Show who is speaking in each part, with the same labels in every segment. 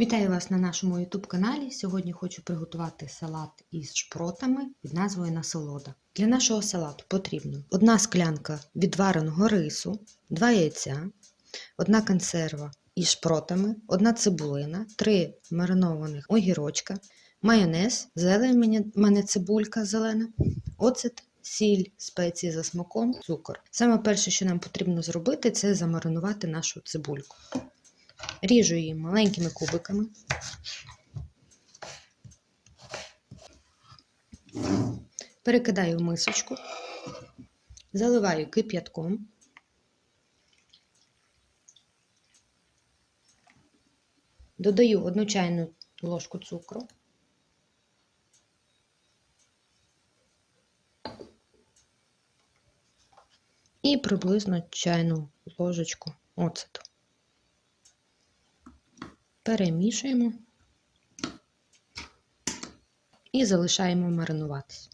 Speaker 1: Вітаю вас на нашому YouTube каналі. Сьогодні хочу приготувати салат із шпротами під назвою Насолода. Для нашого салату потрібно одна склянка відвареного рису, 2 яйця, одна консерва із шпротами, одна цибулина, 3 маринованих огірочка, майонез, зелень мене цибулька зелена, оцет, сіль, спеції за смаком, цукор. Саме перше, що нам потрібно зробити, це замаринувати нашу цибульку. Ріжу її маленькими кубиками. Перекидаю в мисочку, заливаю кип'ятком. Додаю одну чайну ложку цукру. І приблизно чайну ложечку оцету перемішуємо і залишаємо маринуватись.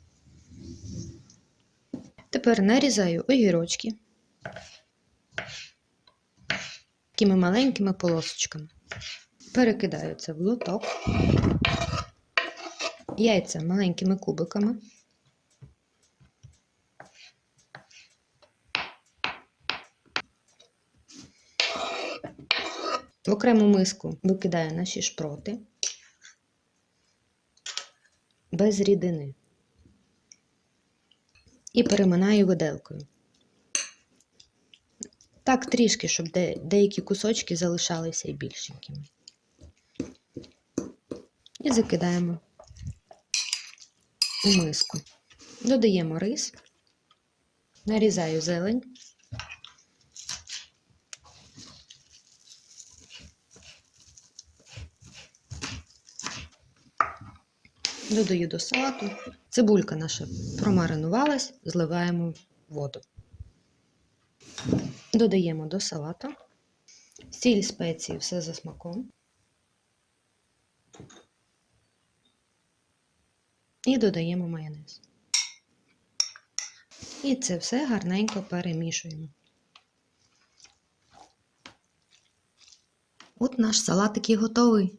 Speaker 1: Тепер нарізаю огірочки такими маленькими полосочками. Перекидаю це в лоток, яйця маленькими кубиками. В окрему миску викидаю наші шпроти без рідини і переминаю виделкою. Так трішки, щоб де, деякі кусочки залишалися і більшенькими. І закидаємо у миску. Додаємо рис, нарізаю зелень. Додаю до салату. Цибулька наша промаринувалась, зливаємо воду. Додаємо до салату. Сіль спеції, все за смаком. І додаємо майонез. І це все гарненько перемішуємо. От наш салатик і готовий.